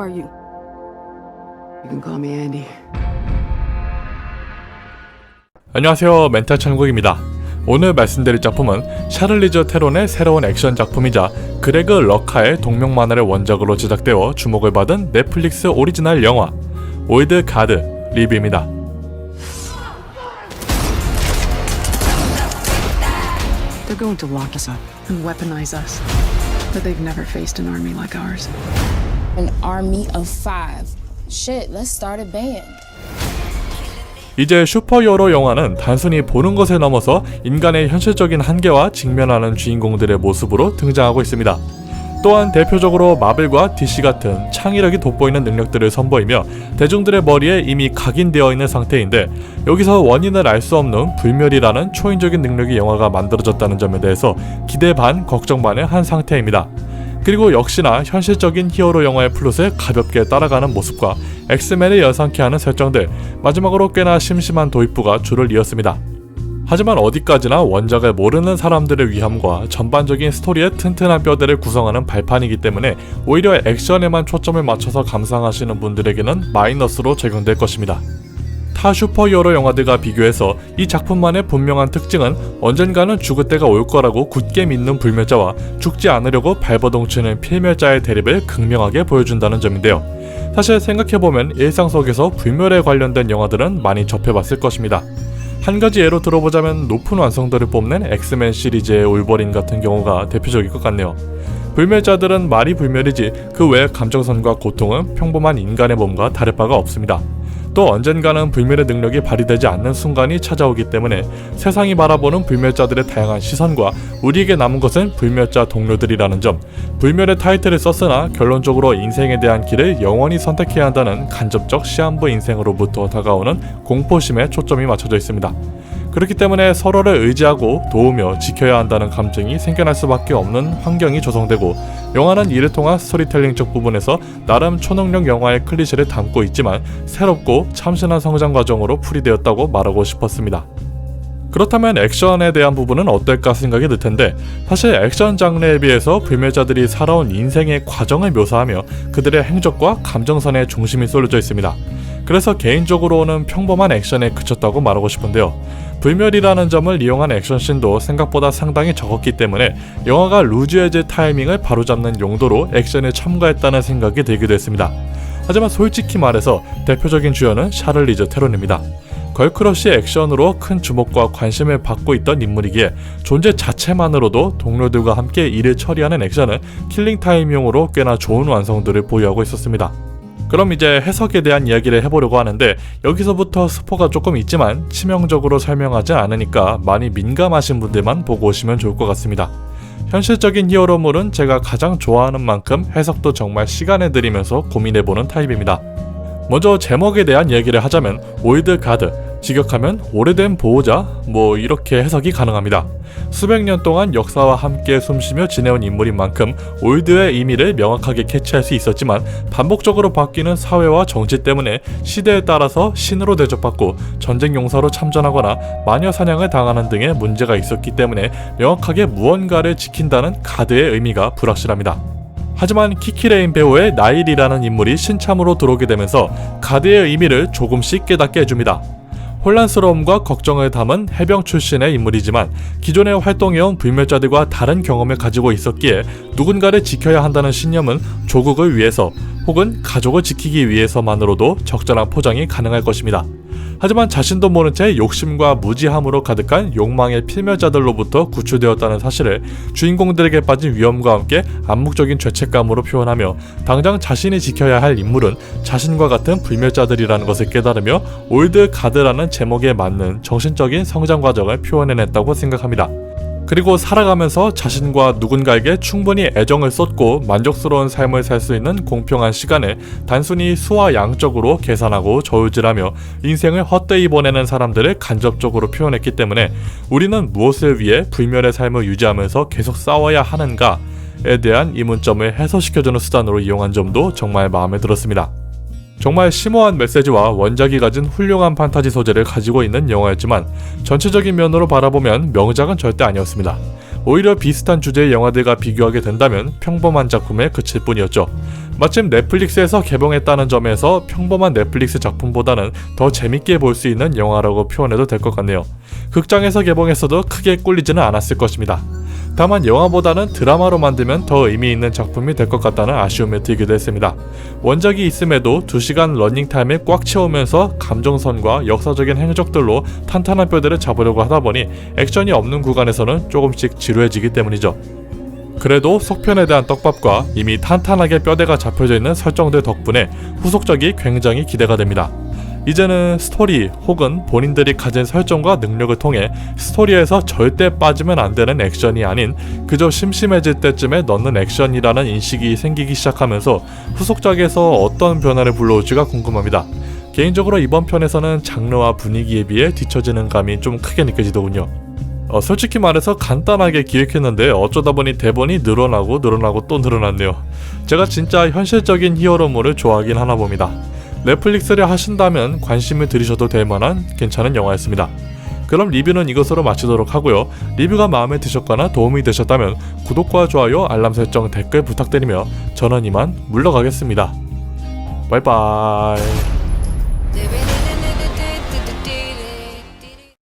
are you? You can call me Andy. 안녕하세요 멘탈 천국입니다. 오늘 말씀드릴 작품은 샤를리저 테론의 새로운 액션 작품이자 그레그 러카의 동명 만화를 원작으로 제작되어 주목을 받은 넷플릭스 오리지널 영화 올드 가드 리뷰입니다. They're going to lock us up and weaponize us. But they've never faced an army like ours. An army of five. Shit, let's start a band. 이제 슈퍼히어로 영화는 단순히 보는 것에 넘어서 인간의 현실적인 한계와 직면하는 주인공들의 모습으로 등장하고 있습니다. 또한 대표적으로 마블과 DC 같은 창의력이 돋보이는 능력들을 선보이며 대중들의 머리에 이미 각인되어 있는 상태인데 여기서 원인을 알 수 없는 불멸이라는 초인적인 능력이 영화가 만들어졌다는 점에 대해서 기대 반 걱정 반의 한 상태입니다. 그리고 역시나 현실적인 히어로 영화의 플롯에 가볍게 따라가는 모습과 엑스맨을 연상케 하는 설정들 마지막으로 꽤나 심심한 도입부가 줄을 이었습니다. 하지만 어디까지나 원작을 모르는 사람들의 위함과 전반적인 스토리의 튼튼한 뼈대를 구성하는 발판이기 때문에 오히려 액션에만 초점을 맞춰서 감상하시는 분들에게는 마이너스로 적용될 것입니다. 타 슈퍼 히어로 영화들과 비교해서 이 작품만의 분명한 특징은 언젠가는 죽을 때가 올 거라고 굳게 믿는 불멸자와 죽지 않으려고 발버둥치는 필멸자의 대립을 극명하게 보여준다는 점인데요. 사실 생각해보면 일상 속에서 불멸에 관련된 영화들은 많이 접해봤을 것입니다. 한 가지 예로 들어보자면 높은 완성도를 뽐낸 엑스맨 시리즈의 울버린 같은 경우가 대표적일 것 같네요. 불멸자들은 말이 불멸이지 그외 감정선과 고통은 평범한 인간의 몸과 다를 바가 없습니다. 또 언젠가는 불멸의 능력이 발휘되지 않는 순간이 찾아오기 때문에 세상이 바라보는 불멸자들의 다양한 시선과 우리에게 남은 것은 불멸자 동료들이라는 점, 불멸의 타이틀을 썼으나 결론적으로 인생에 대한 길을 영원히 선택해야 한다는 간접적 시한부 인생으로부터 다가오는 공포심에 초점이 맞춰져 있습니다. 그렇기 때문에 서로를 의지하고 도우며 지켜야 한다는 감정이 생겨날 수밖에 없는 환경이 조성되고 영화는 이를 통한 스토리텔링적 부분에서 나름 초능력 영화의 클리셰를 담고 있지만 새롭고 참신한 성장 과정으로 풀이되었다고 말하고 싶었습니다. 그렇다면 액션에 대한 부분은 어떨까 생각이 들 텐데 사실 액션 장르에 비해서 불멸자들이 살아온 인생의 과정을 묘사하며 그들의 행적과 감정선의 중심이 쏠려져 있습니다. 그래서 개인적으로는 평범한 액션에 그쳤다고 말하고 싶은데요. 불멸이라는 점을 이용한 액션씬도 생각보다 상당히 적었기 때문에 영화가 루즈해질 타이밍을 바로잡는 용도로 액션에 첨가했다는 생각이 들기도 했습니다. 하지만 솔직히 말해서 대표적인 주연은 샤를리저 테론입니다. 걸크러쉬 액션으로 큰 주목과 관심을 받고 있던 인물이기에 존재 자체만으로도 동료들과 함께 일을 처리하는 액션은 킬링타임용으로 꽤나 좋은 완성도를 보유하고 있었습니다. 그럼 이제 해석에 대한 이야기를 해보려고 하는데 여기서부터 스포가 조금 있지만 치명적으로 설명하지 않으니까 많이 민감하신 분들만 보고 오시면 좋을 것 같습니다. 현실적인 히어로물은 제가 가장 좋아하는 만큼 해석도 정말 시간을 들이면서 고민해보는 타입입니다. 먼저 제목에 대한 얘기를 하자면 올드 가드, 직역하면 오래된 보호자, 뭐 이렇게 해석이 가능합니다. 수백 년 동안 역사와 함께 숨쉬며 지내온 인물인 만큼 올드의 의미를 명확하게 캐치할 수 있었지만 반복적으로 바뀌는 사회와 정치 때문에 시대에 따라서 신으로 대접받고 전쟁 용사로 참전하거나 마녀 사냥을 당하는 등의 문제가 있었기 때문에 명확하게 무언가를 지킨다는 가드의 의미가 불확실합니다. 하지만 키키레인 배우의 나일이라는 인물이 신참으로 들어오게 되면서 가드의 의미를 조금씩 깨닫게 해줍니다. 혼란스러움과 걱정을 담은 해병 출신의 인물이지만 기존에 활동해온 불멸자들과 다른 경험을 가지고 있었기에 누군가를 지켜야 한다는 신념은 조국을 위해서 혹은 가족을 지키기 위해서만으로도 적절한 포장이 가능할 것입니다. 하지만 자신도 모른 채 욕심과 무지함으로 가득한 욕망의 필멸자들로부터 구출되었다는 사실을 주인공들에게 빠진 위험과 함께 암묵적인 죄책감으로 표현하며 당장 자신이 지켜야 할 인물은 자신과 같은 불멸자들이라는 것을 깨달으며 올드 가드라는 제목에 맞는 정신적인 성장 과정을 표현해냈다고 생각합니다. 그리고 살아가면서 자신과 누군가에게 충분히 애정을 쏟고 만족스러운 삶을 살 수 있는 공평한 시간을 단순히 수와 양적으로 계산하고 저울질하며 인생을 헛되이 보내는 사람들을 간접적으로 표현했기 때문에 우리는 무엇을 위해 불멸의 삶을 유지하면서 계속 싸워야 하는가에 대한 이문점을 해소시켜주는 수단으로 이용한 점도 정말 마음에 들었습니다. 정말 심오한 메시지와 원작이 가진 훌륭한 판타지 소재를 가지고 있는 영화였지만 전체적인 면으로 바라보면 명작은 절대 아니었습니다. 오히려 비슷한 주제의 영화들과 비교하게 된다면 평범한 작품에 그칠 뿐이었죠. 마침 넷플릭스에서 개봉했다는 점에서 평범한 넷플릭스 작품보다는 더 재밌게 볼 수 있는 영화라고 표현해도 될 것 같네요. 극장에서 개봉했어도 크게 꿀리지는 않았을 것입니다. 다만 영화보다는 드라마로 만들면 더 의미 있는 작품이 될 것 같다는 아쉬움이 들기도 했습니다. 원작이 있음에도 2시간 러닝타임을 꽉 채우면서 감정선과 역사적인 행적들로 탄탄한 뼈대를 잡으려고 하다 보니 액션이 없는 구간에서는 조금씩 지루해지기 때문이죠. 그래도 속편에 대한 떡밥과 이미 탄탄하게 뼈대가 잡혀져 있는 설정들 덕분에 후속작이 굉장히 기대가 됩니다. 이제는 스토리 혹은 본인들이 가진 설정과 능력을 통해 스토리에서 절대 빠지면 안 되는 액션이 아닌 그저 심심해질 때쯤에 넣는 액션이라는 인식이 생기기 시작하면서 후속작에서 어떤 변화를 불러올지가 궁금합니다. 개인적으로 이번 편에서는 장르와 분위기에 비해 뒤처지는 감이 좀 크게 느껴지더군요. 어, 솔직히 말해서 간단하게 기획했는데 어쩌다 보니 대본이 늘어나고 늘어나고 또 늘어났네요. 제가 진짜 현실적인 히어로물을 좋아하긴 하나 봅니다. 넷플릭스를 하신다면 관심을 들이셔도 될 만한 괜찮은 영화였습니다. 그럼 리뷰는 이것으로 마치도록 하고요. 리뷰가 마음에 드셨거나 도움이 되셨다면 구독과 좋아요, 알람 설정, 댓글 부탁드리며 저는 이만 물러가겠습니다. 바이바이. Debe